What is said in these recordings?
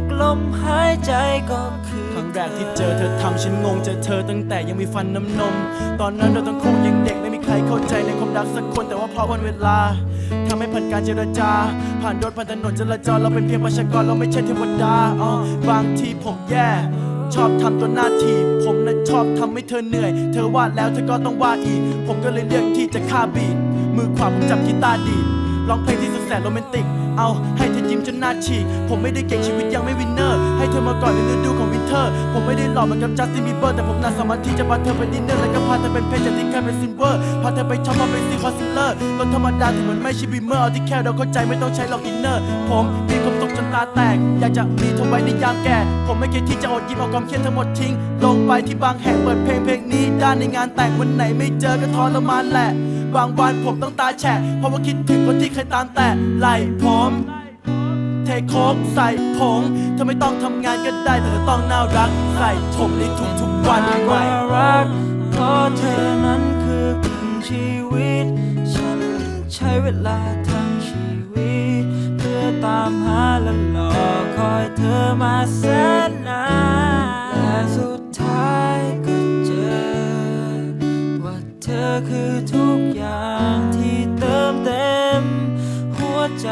กลมหายใจก็คือครั้งแรกที่เจอเธอทำฉันงงเจอเธอตั้งแต่ยังมีฟันน้ำนม ตอนนั้นเราต้องคงยังเด็กไม่มีใครเข้าใจในความรักสักคนแต่ว่าเพราะวันเวลาทำให้ผ่านการเจรจา ผ่านรถผ่านถนนจราจรเราเป็นเพียงประชากรเราไม่ใช่เทวดาอ๋อบางทีผมแย่ ชอบทำตัวหน้าทีผมนั้นชอบทำให้เธอเหนื่อย เธอว่าแล้วเธอก็ต้องว่าอีก ผมก็เลยเลือกที่จะฆ่าบีดมือขวาผมจับกีตาร์ดีดร้องเพลงที่สุดแสนโรแมนติก เอาให้เธอยิ จนหน้าฉีกผมไม่ได้เก่งชีวิตยังไม่วินเนอร์ ให้เธอมาก่อนในฤดูของวินเทอร์ ผมไม่ได้หล่อเหมือนกับจัสตินบีเบอร์แต่ผมน่าสามารถที่จะพาเธอไปดินเนอร์แล้วก็พาเธอเป็นเพชรจากที่เคยเป็นซิลเวอร์พาเธอไปช็อปมาเป็นซีคอนซิลเลอร์รถธรรมดาถึงมันไม่ใช่บีเมอร์เอาที่แค่เราเข้าใจไม่ต้องใช้หลอกอินเนอร์ ผมมีความสุขจนตาแตก อยากจะมีเธอไว้ในยามแก่ ผมไม่เคยที่จะอดยิ้มเอาความเครียดทั้งหมดทิ้ง ลงไปที่บางแห่งเปิดเพลงเพลงนี้ด้านในงานแต่งวันไหนไม่เจอก็ทรมานแหละบางวันผมต้องตาแฉะเพราะว่าคิดถึงคนที่เคยตามแต่ไหลผม เทโคกใส่ผงเธอไม่ต้องทำงานก็ได้แต่เธอต้องน่ารักใส่ผมในทุกๆวันมากกไว้ว่ารักเพราะเธอนั้นคือครึ่งชีวิต ฉันใช้เวลาทั้งชีวิต เพื่อตามหาและรอคอยเธอมาแสนนานและสุดท้ายก็เจอ ว่าเธอคือทุกอย่างที่เติมเต็มหัวใจ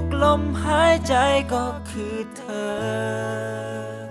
กลมหายใจก็คือเธอ